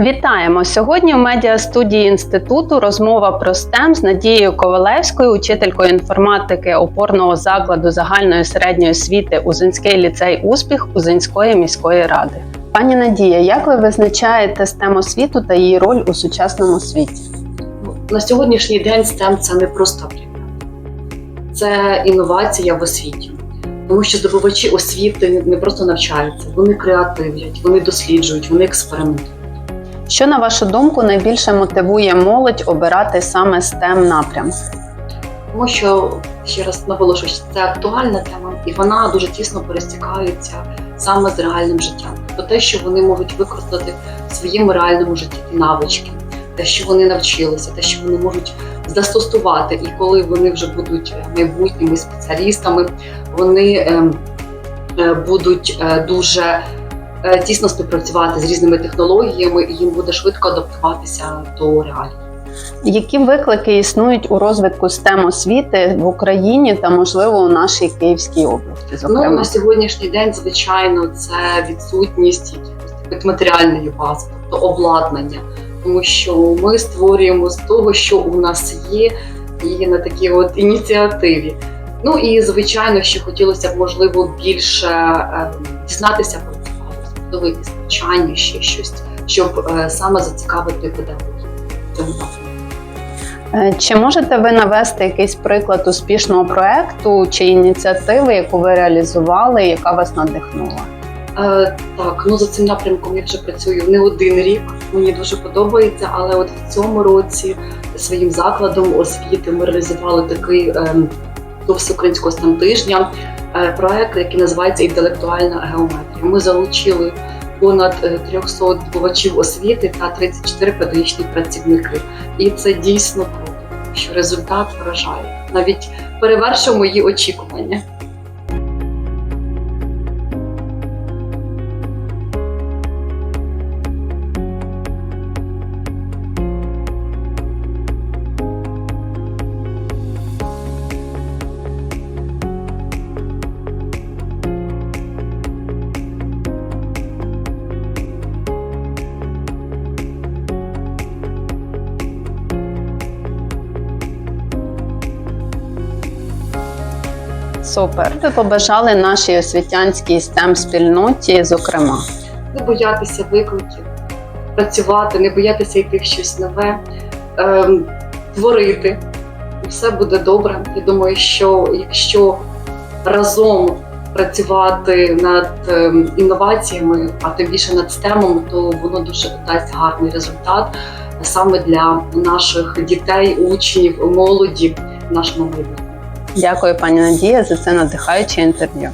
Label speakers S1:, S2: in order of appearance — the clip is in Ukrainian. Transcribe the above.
S1: Вітаємо! Сьогодні в медіастудії інституту розмова про STEM з Надією Ковалевською, учителькою інформатики опорного закладу загальної середньої освіти Узинський ліцей Успіх Узинської міської ради. Пані Надія, як ви визначаєте STEM освіту та її роль у сучасному світі?
S2: На сьогоднішній день STEM – це не просто це інновація в освіті. Тому що здобувачі освіти не просто навчаються, вони креативлять, вони досліджують, вони експериментують.
S1: Що на вашу думку найбільше мотивує молодь обирати саме STEM напрям?
S2: Тому що ще раз наголошую, що це актуальна тема, і вона дуже тісно перестікається саме з реальним життям. Тобто те, що вони можуть використати в своєму реальному житті ті навички, те, що вони навчилися, те, що вони можуть застосувати, і коли вони вже будуть майбутніми спеціалістами, вони ем, е, будуть е, дуже е, тісно співпрацювати з різними технологіями, і їм буде швидко адаптуватися до реалій.
S1: Які виклики існують у розвитку STEM освіти в Україні та, можливо, у нашій Київській області?
S2: Ну, на сьогоднішній день, звичайно, це відсутність якихось матеріальної бази, тобто обладнання, тому що ми створюємо з того, що у нас є, і на такій от ініціативі. Ну і звичайно, що хотілося б можливо більше е, дізнатися про можливо, навчання, ще щось, щоб е, саме зацікавити педагогів. в цьому напрямку.
S1: Е, Чи можете ви навести якийсь приклад успішного проекту чи ініціативи, яку ви реалізували, яка вас надихнула?
S2: Е, так, ну за цим напрямком я вже працюю не один рік. Мені дуже подобається, але от в цьому році своїм закладом освіти ми реалізували такий ем, до всеукраїнського STEM тижня е, проект, який називається інтелектуальна геометрія. Ми залучили понад е, 300 здобувачів освіти та 34 педагогічні працівники. І це дійсно круто, що результат вражає. Навіть перевершив мої очікування.
S1: Супер. Ви побажали нашій освітянській STEM спільноті, зокрема.
S2: не боятися викликів, працювати, не боятися йти в щось нове, ем, творити. Все буде добре. Я думаю, що якщо разом працювати над ем, інноваціями, а тим більше над STEM, то воно дуже дасть гарний результат саме для наших дітей, учнів, молоді в нашому майбутньому.
S1: Дякую, пані Надія, за це надихаюче інтерв'ю.